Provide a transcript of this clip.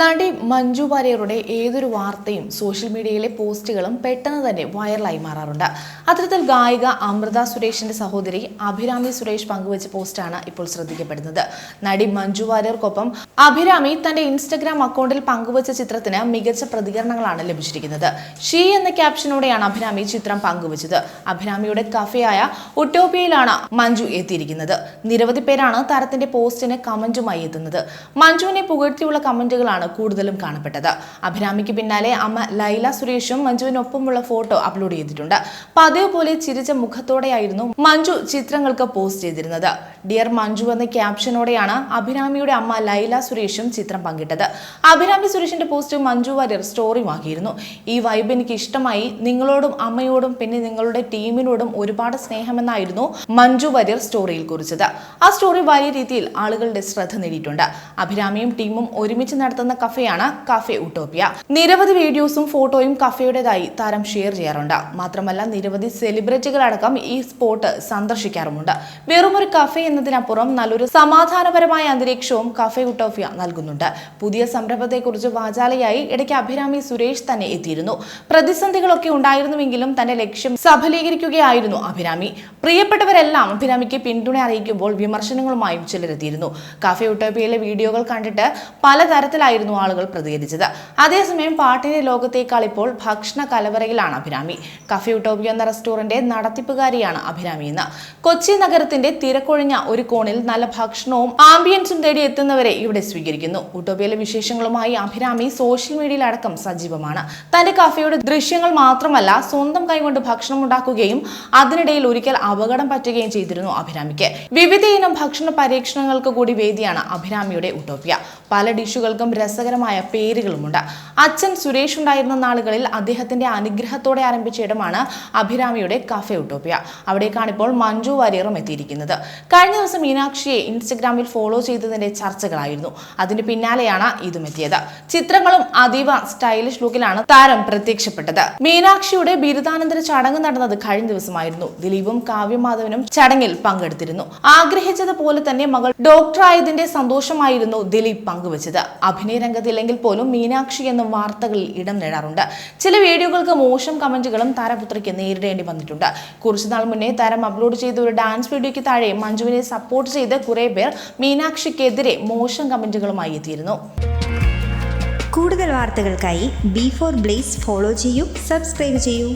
നടി മഞ്ജു വാര്യരുടെ ഏതൊരു വാർത്തയും സോഷ്യൽ മീഡിയയിലെ പോസ്റ്റുകളും പെട്ടെന്ന് തന്നെ വൈറലായി മാറാറുണ്ട്. അത്തരത്തിൽ ഗായിക അമൃത സുരേഷിന്റെ സഹോദരി അഭിരാമി സുരേഷ് പങ്കുവച്ച പോസ്റ്റാണ് ഇപ്പോൾ ശ്രദ്ധിക്കപ്പെടുന്നത്. നടി മഞ്ജു വാര്യർക്കൊപ്പം അഭിരാമി തന്റെ ഇൻസ്റ്റഗ്രാം അക്കൗണ്ടിൽ പങ്കുവച്ച ചിത്രത്തിന് മികച്ച പ്രതികരണങ്ങളാണ് ലഭിച്ചിരിക്കുന്നത്. ഷീ എന്ന ക്യാപ്ഷനോടെയാണ് അഭിരാമി ചിത്രം പങ്കുവച്ചത്. അഭിരാമിയുടെ കഫയായ ഒട്ടോപ്പിയയിലാണ് മഞ്ജു എത്തിയിരിക്കുന്നത്. നിരവധി പേരാണ് താരത്തിന്റെ പോസ്റ്റിന് കമന്റുമായി എത്തുന്നത്. മഞ്ജുവിനെ പുകഴ്ത്തിയുള്ള കമന്റുകളാണ് കൂടുതലും കാണപ്പെട്ടത്. അഭിരാമിക്ക് പിന്നാലെ അമ്മ ലൈല സുരേഷും മഞ്ജുവിനൊപ്പമുള്ള ഫോട്ടോ അപ്ലോഡ് ചെയ്തിട്ടുണ്ട്. പതിവ് പോലെ ചിരിച്ച മുഖത്തോടെയായിരുന്നു മഞ്ജു ചിത്രങ്ങൾക്ക് പോസ്റ്റ് ചെയ്തിരുന്നത്. ഡിയർ മഞ്ജു എന്ന ക്യാപ്ഷനോടെയാണ് അഭിരാമിയുടെ അമ്മ ലൈല സുരേഷും ചിത്രം പങ്കിട്ടത്. അഭിരാമി സുരേഷിന്റെ പോസ്റ്റ് മഞ്ജു വാര്യർ സ്റ്റോറിയുമാക്കിയിരുന്നു. ഈ വൈബ് എനിക്ക് ഇഷ്ടമായി. നിങ്ങളോടും അമ്മയോടും പിന്നെ നിങ്ങളുടെ ടീമിനോടും ഒരുപാട് സ്നേഹമെന്നായിരുന്നു മഞ്ജു വാര്യർ സ്റ്റോറിയിൽ കുറിച്ചത്. ആ സ്റ്റോറി വലിയ രീതിയിൽ ആളുകളുടെ ശ്രദ്ധ നേടിയിട്ടുണ്ട്. അഭിരാമിയും ടീമും ഒരുമിച്ച് നടത്തുന്ന കഫയാണ് കഫേ ഉട്ടോപ്പിയ. നിരവധി വീഡിയോസും ഫോട്ടോയും കഫയുടേതായി താരം ഷെയർ ചെയ്യാറുണ്ട്. മാത്രമല്ല നിരവധി സെലിബ്രിറ്റികളടക്കം ഈ സ്പോട്ട് സന്ദർശിക്കാറുമുണ്ട്. വെറുമൊരു കഫേ എന്നതിനപ്പുറം നല്ലൊരു സമാധാനപരമായ അന്തരീക്ഷവും കഫേ ഉട്ടോഫിയ നൽകുന്നുണ്ട്. പുതിയ സംരംഭത്തെക്കുറിച്ച് വാചാലയായി ഇടയ്ക്ക് അഭിരാമി സുരേഷ് തന്നെ എത്തിയിരുന്നു. പ്രതിസന്ധികളൊക്കെ ഉണ്ടായിരുന്നുവെങ്കിലും തന്റെ ലക്ഷ്യം സഫലീകരിക്കുകയായിരുന്നു അഭിരാമി. പ്രിയപ്പെട്ടവരെല്ലാം അഭിരാമിക്ക് പിന്തുണ അറിയിക്കുമ്പോൾ വിമർശനങ്ങളുമായും ചിലരെത്തിയിരുന്നു. കഫേ ഉട്ടോപ്പിയയിലെ വീഡിയോകൾ കണ്ടിട്ട് പലതരത്തിലായിരുന്നു ആളുകൾ പ്രതികരിച്ചത്. അതേസമയം പാട്ടിന്റെ ലോകത്തേക്കാൾ ഇപ്പോൾ ഭക്ഷണ കലവറയിലാണ് അഭിരാമി. കഫേ ഉട്ടോപ്പിയ എന്ന റെസ്റ്റോറന്റ് നടത്തിപ്പുകാരിയാണ് അഭിരാമി എന്ന്. കൊച്ചി നഗരത്തിന്റെ തിരക്കൊഴിഞ്ഞ ഒരു കോണിൽ നല്ല ഭക്ഷണവും ആംബിയൻസും തേടി എത്തുന്നവരെ ഇവിടെ സ്വീകരിക്കുന്നു. ഉട്ടോപ്യയിലെ വിശേഷങ്ങളുമായി അഭിരാമി സോഷ്യൽ മീഡിയയിൽ അടക്കം സജീവമാണ്. തന്റെ കഫയുടെ ദൃശ്യങ്ങൾ മാത്രമല്ല സ്വന്തം കൈകൊണ്ട് ഭക്ഷണം ഉണ്ടാക്കുകയും അതിനിടയിൽ ഒരിക്കൽ അപകടം പറ്റുകയും ചെയ്തിരുന്നു അഭിരാമിക്ക്. വിവിധ ഇനം ഭക്ഷണ പരീക്ഷണങ്ങൾക്ക് കൂടി വേദിയാണ് അഭിരാമിയുടെ ഉട്ടോപ്യ പല ഡിഷുകൾക്കും രസകരമായ പേരുകളുമുണ്ട്. അച്ഛൻ സുരേഷ് ഉണ്ടായിരുന്ന നാളുകളിൽ അദ്ദേഹത്തിന്റെ അനുഗ്രഹത്തോടെ ആരംഭിച്ച ഇടമാണ് അഭിരാമിയുടെ കഫേ ഉട്ടോപ്യ അവിടേക്കാണ് ഇപ്പോൾ മഞ്ജു വാര്യറും എത്തിയിരിക്കുന്നത്. കഴിഞ്ഞ ദിവസം മീനാക്ഷിയെ ഇൻസ്റ്റഗ്രാമിൽ ഫോളോ ചെയ്തതിന്റെ ചർച്ചകളായിരുന്നു. അതിന് പിന്നാലെയാണ് ഇതും എത്തിയത്. ചിത്രങ്ങളും അതീവ സ്റ്റൈലിഷ് ലുക്കിലാണ് താരം പ്രത്യക്ഷപ്പെട്ടത്. മീനാക്ഷിയുടെ ബിരുദാനന്തര ചടങ്ങ് നടന്നത് കഴിഞ്ഞ ദിവസമായിരുന്നു. ദിലീപും കാവ്യമാധവനും ചടങ്ങിൽ പങ്കെടുത്തിരുന്നു. ആഗ്രഹിച്ചതുപോലെ തന്നെ മകൾ ഡോക്ടറായതിന്റെ സന്തോഷമായിരുന്നു ദിലീപ് പങ്കുവച്ചത്. അഭിനയ രംഗത്തില്ലെങ്കിൽ പോലും മീനാക്ഷി എന്ന വാർത്തകളിൽ ഇടം നേടാറുണ്ട്. ചില വീഡിയോകൾക്ക് മോശം കമന്റുകളും താരപുത്രിക്ക് നേരിടേണ്ടി വന്നിട്ടുണ്ട്. കുറച്ചുനാൾ മുന്നേ താരം അപ്ലോഡ് ചെയ്ത ഒരു ഡാൻസ് വീഡിയോയ്ക്ക് താഴെ മഞ്ജുവിനെ സപ്പോർട്ട് ചെയ്ത് കുറെ പേർ മീനാക്ഷിക്കെതിരെ മോശം കമന്റുകളുമായി എത്തിയിരുന്നു. കൂടുതൽ വാർത്തകൾക്കായി ബി ഫോർ ബ്ലേസ് ഫോളോ ചെയ്യൂ സബ്സ്ക്രൈബ് ചെയ്യൂ.